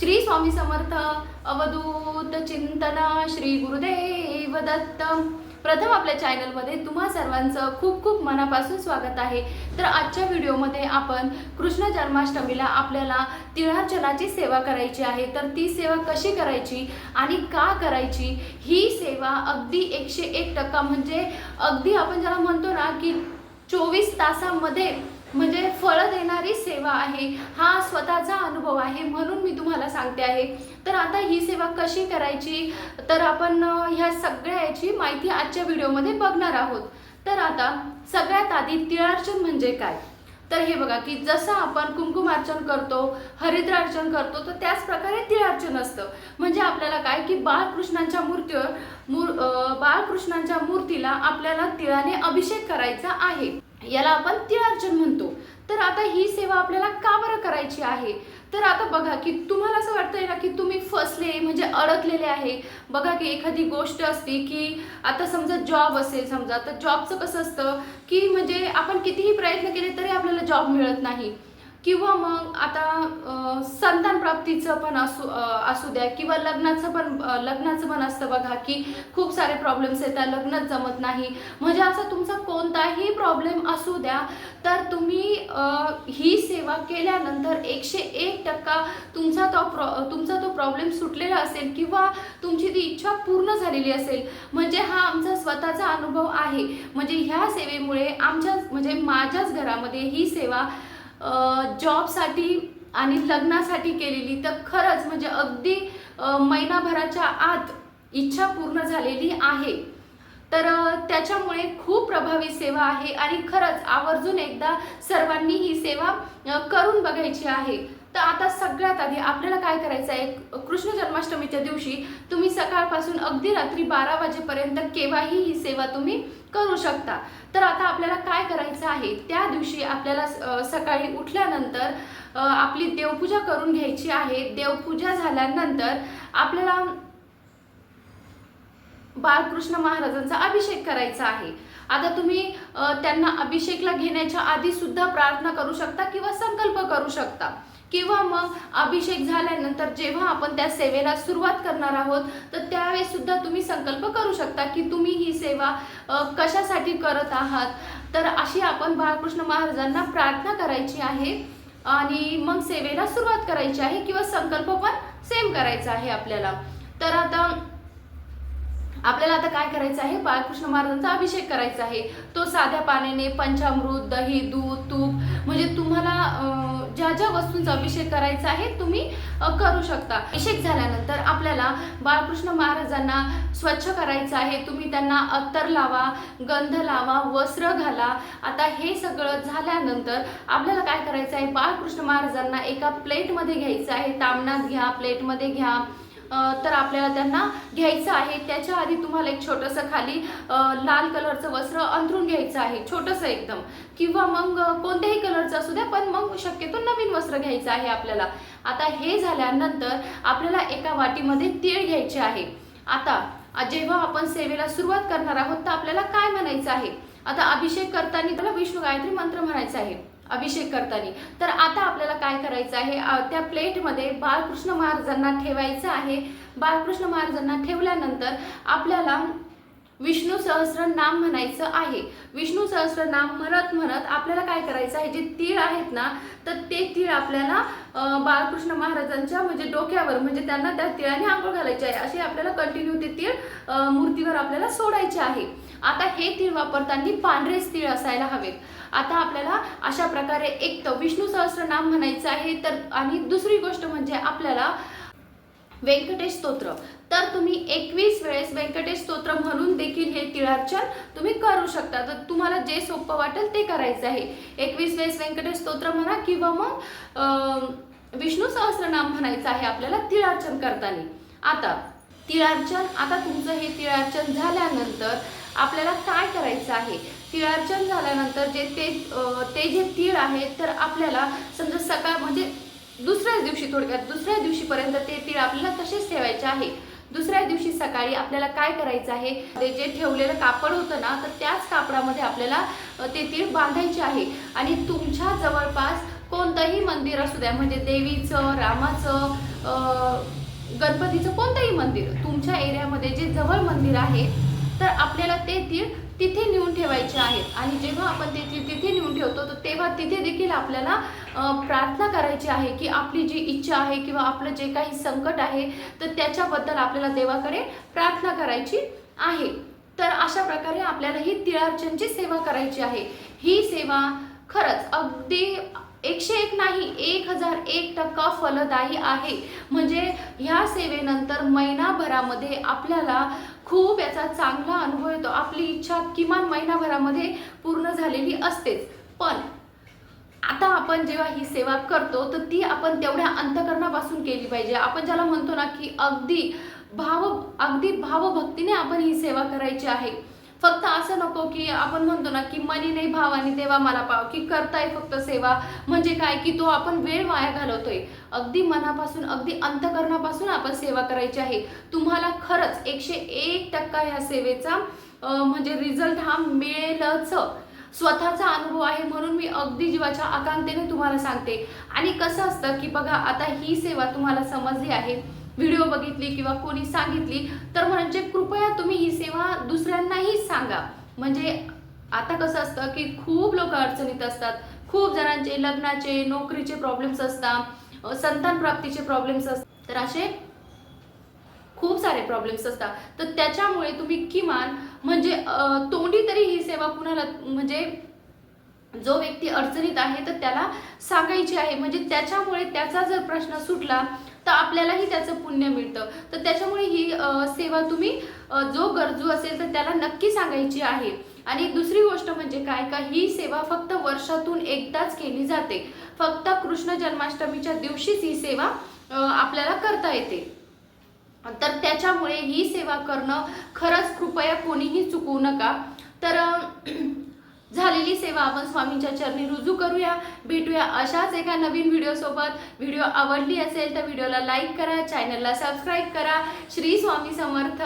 श्री स्वामी समर्थ अवधूत चिंतना श्री गुरुदेव दत्त. प्रथम आपल्या चॅनलमध्ये तुम्हा सर्वांचं खूप खूप मनापासून स्वागत आहे. तर आजच्या व्हिडिओमध्ये आपण कृष्ण जन्माष्टमीला आपल्याला तिळार्चनाची सेवा करायची आहे. तर ती सेवा कशी करायची आणि का करायची ही सेवा अगदी एकशे एक टक्का म्हणजे अगदी आपण ज्याला म्हणतो ना की चोवीस तासामध्ये म्हणजे फळं देणारी सेवा आहे. हा स्वतःचा अनुभव आहे म्हणून मी तुम्हाला सांगते आहे. तर आता ही सेवा कशी करायची? तर आपण ह्या सगळ्याची माहिती आजच्या व्हिडिओमध्ये बघणार आहोत. तर आता सगळ्यात आधी तिळार्चन म्हणजे काय? तर हे बघा की जसं आपण कुंकुमार्चन करतो हरिद्रार्चन करतो तर त्याच प्रकारे तिळार्चन असतं. म्हणजे आपल्याला काय की बाळकृष्णांच्या मूर्तीवर मूर बाळकृष्णांच्या मूर्तीला आपल्याला तिळाने अभिषेक करायचा आहे. याला आपण तिळार्चन म्हणतो. तर आता ही सेवा आपल्याला का बरं करायची आहे? तर आता बघा की तुम्हाला असं वाटतंय ना की तुम्ही फसले म्हणजे अडकलेले आहे. बघा की एखादी गोष्ट असते की आता समजा जॉब असेल समजा तर जॉबचं कसं असतं की म्हणजे आपण कितीही प्रयत्न केले तरी आपल्याला जॉब मिळत नाही. किंवा मग आता संतान प्राप्तीचं पण असू असू द्या किंवा लग्नाचं पण लग्नाचं पण असतं बघा की खूप सारे प्रॉब्लेम्स येतात लग्नच जमत नाही. म्हणजे असं तुमचा कोणताही प्रॉब्लेम असू द्या तर तुम्ही ही सेवा केल्यानंतर एकशे एक टक्का तुमचा तो प्रॉ तुमचा तो प्रॉब्लेम सुटलेला असेल किंवा तुमची ती इच्छा पूर्ण झालेली असेल. म्हणजे हा आमचा स्वतःचा अनुभव आहे. म्हणजे ह्या सेवेमुळे आमच्या म्हणजे माझ्याच घरामध्ये ही सेवा जॉबसाठी आणि लग्नासाठी केलेली तर खरंच म्हणजे अगदी महिनाभराच्या आत इच्छा पूर्ण झालेली आहे. तर त्याच्यामुळे खूप प्रभावी सेवा आहे आणि खरंच आवर्जून एकदा सर्वांनी ही सेवा करून बघायची आहे. तर आता सगळ्यात आधी आपल्याला काय करायचं आहे? कृष्ण जन्माष्टमीच्या दिवशी तुम्ही सकाळपासून अगदी रात्री बारा वाजेपर्यंत केव्हाही ही सेवा तुम्ही करू शकता. तर आता आपल्याला काय करायचं आहे? त्या दिवशी आपल्याला सकाळी उठल्यानंतर आपली देवपूजा करून घ्यायची आहे. देवपूजा झाल्यानंतर आपल्याला बाळकृष्ण महाराजांचा अभिषेक करायचा आहे. आता तुम्ही त्यांना अभिषेकला घेण्याच्या आधी सुद्धा प्रार्थना करू शकता किंवा संकल्प करू शकता. किंवा मग अभिषेक झाल्यानंतर जेव्हा आपण त्या सेवेला सुरुवात करणार आहोत तर त्यावेळेस सुद्धा तुम्ही संकल्प करू शकता की तुम्ही ही सेवा कशासाठी करत आहात? तर अशी आपण बाळकृष्ण महाराजांना प्रार्थना करायची आहे आणि मग सेवेला सुरुवात करायची आहे किंवा संकल्प पण सेम करायचा आहे आपल्याला. तर आता आपल्याला आता काय करायचं आहे? बाळकृष्ण महाराजांचा अभिषेक करायचा आहे. तो साध्या पाण्याने पंचामृत दही दूध तूप म्हणजे तुम्हाला ज्या वस्तूंचा अभिषेक करायचा आहे तुम्ही करू शकता. अभिषेक झाल्यानंतर आपल्याला बाळकृष्ण महाराजांना स्वच्छ करायचं आहे. तुम्ही त्यांना अत्तर लावा गंध लावा वस्त्र घाला. आता हे सगळं झाल्यानंतर आपल्याला काय करायचं आहे? बाळकृष्ण महाराजांना एका प्लेटमध्ये घ्यायचं आहे. तामणात घ्या प्लेटमध्ये घ्या. तर आपल्याला त्यांना घ्यायचं आहे. त्याच्या आधी तुम्हाला एक छोटंसं खाली लाल कलरचं वस्त्र अंथरून घ्यायचं आहे. छोटंसं एकदम. किंवा मग कोणत्याही कलरचं असू द्या पण मग शक्यतो नवीन वस्त्र घ्यायचं आहे आपल्याला. आता हे झाल्यानंतर आपल्याला एका वाटीमध्ये तीळ घ्यायचे आहे. आता जेव्हा आपण सेवेला सुरुवात करणार आहोत तर आपल्याला काय म्हणायचं आहे? आता अभिषेक करताना त्याला विष्णू गायत्री मंत्र म्हणायचा आहे. अभिषेक करताना. तर आता आपल्याला काय करायचं आहे? त्या प्लेटमध्ये बाळकृष्ण महाराजांना ठेवायचं आहे. बाळकृष्ण महाराजांना ठेवल्यानंतर आपल्याला विष्णू सहस्र नाम म्हणायचं आहे. विष्णू सहस्र नाम म्हणत म्हणत आपल्याला काय करायचं आहे? जे तीळ आहेत ना तर ते तीळ आपल्याला बाळकृष्ण महाराजांच्या म्हणजे डोक्यावर म्हणजे त्यांना त्या तिळाने आंघोळ घालायची आहे. असे आपल्याला कंटिन्यू ते तीळ मूर्तीवर आपल्याला सोडायचे आहे. आता हे तीळ वापरताना पांढरेच तीळ असायला हवेत. आता आपल्याला अशा प्रकारे एक तर विष्णू सहस्र नाम म्हणायचं आहे तर आणि दुसरी गोष्ट म्हणजे आपल्याला व्यंकटेश स्तोत्र. तर तुम्ही एकवीस वेळेस व्यंकटेश स्तोत्र म्हणून देखील हे तिळार्चन तुम्ही करू शकता. तर तुम्हाला जे सोपं वाटेल ते करायचं आहे. एकवीस वेळेस व्यंकटेश स्तोत्र म्हणा किंवा मग विष्णू विष्णू सहस्रनाम म्हणायचं आहे आपल्याला तिळार्चन करताना. आता तिळार्चन आता तुमचं हे तिळार्चन झाल्यानंतर आपल्याला काय करायचं आहे? तिळार्चन झाल्यानंतर जे ते ते जे तीळ आहेत तर आपल्याला समजा सकाळ म्हणजे दुसऱ्याच दिवशी थोडक्यात दुसऱ्या दिवशीपर्यंत ते तीळ आपल्याला तसेच ठेवायचे आहे. दुसऱ्या दिवशी सकाळी आपल्याला काय करायचं आहे? ते जे ठेवलेलं कापड होतं ना तर त्याच कापडामध्ये आपल्याला ते तीळ बांधायचे आहे. आणि तुमच्या जवळपास कोणतंही मंदिर असू द्या म्हणजे देवीचं रामाचं गणपतीचं कोणतंही मंदिर तुमच्या एरियामध्ये जे जवळ मंदिर आहे तर आपल्याला ते तीळ तिथे नेऊन ठेवायचे आहेत. आणि जेव्हा आपण ते तीळ तिथे नेऊन ठेवतो तर तेव्हा तिथे देखील आपल्याला प्रार्थना करायची आहे की आपली जी इच्छा आहे किंवा आपलं जे काही संकट आहे तर त्याच्याबद्दल आपल्याला देवाकडे प्रार्थना करायची आहे. तर अशा प्रकारे आपल्याला ही तिळार्चनची सेवा करायची आहे. ही सेवा खरंच अगदी एकशे एक नाही एक हजार एक टक्का फलदायी आहे. म्हणजे ह्या सेवेनंतर महिनाभरामध्ये आपल्याला खूप याचा चांगला अनुभव येतो. आपली इच्छा किमान महिनाभरामध्ये पूर्ण झालेली असतेच. पण आता आपण जेव्हा ही सेवा करतो तर ती आपण तेवढ्या अंतकरणापासून केली पाहिजे. आपण ज्याला म्हणतो ना की अगदी भाव अगदी भावभक्तीने आपण ही सेवा करायची आहे. फक्त असं नको की आपण म्हणतो ना की मनी नाही भावानी देवा मला पाव की करताय फक्त सेवा. म्हणजे काय? की तो आपण वेळ वाया घालवतोय. अगदी मनापासून अगदी अंतकरणापासून आपण सेवा करायची आहे. तुम्हाला खरंच एकशे एक टक्का ह्या सेवेचा म्हणजे रिझल्ट हा मिळेलच. स्वतःचा अनुभव आहे म्हणून मी अगदी जीवाच्या आकांक्षेने तुम्हाला सांगते. आणि कसं असतं की बघा आता ही सेवा तुम्हाला समजली आहे. व्हिडिओ बघितली किंवा कोणी सांगितली तर म्हणजे कृपया तुम्ही ही सेवा दुसऱ्यांनाही सांगा. म्हणजे आता कसं असतं की खूप लोक अडचणीत असतात. खूप जणांचे लग्नाचे नोकरीचे प्रॉब्लेम्स असतात संतान प्राप्तीचे प्रॉब्लेम्स असतात. तर असे खूप सारे प्रॉब्लेम्स असतात. तर त्याच्यामुळे तुम्ही किमान म्हणजे तोंडी तरी ही सेवा कुणाला म्हणजे जो व्यक्ती अडचणीत आहे तर त्याला सांगायची आहे. म्हणजे त्याच्यामुळे त्याचा जर प्रश्न सुटला तर आपल्यालाही त्याचं पुण्य मिळतं. तर त्याच्यामुळे ही सेवा तुम्ही जो गरजू असेल तर त्याला नक्की सांगायची आहे. आणि दुसरी गोष्ट म्हणजे काय? का ही सेवा फक्त वर्षातून एकदाच केली जाते. फक्त कृष्ण जन्माष्टमीच्या दिवशीच ही सेवा आपल्याला करता येते. तर त्याच्यामुळे ही सेवा करणं खरंच कृपया कोणीही चुकवू नका. तर झालेली सेवा आपण स्वामींच्या चरणी रुजू करूया भेटूया अशाच एका नवीन व्हिडिओ सोबत. व्हिडिओ आवडली असेल तर व्हिडिओला लाईक करा चॅनलला सबस्क्राईब करा. श्री स्वामी समर्थ.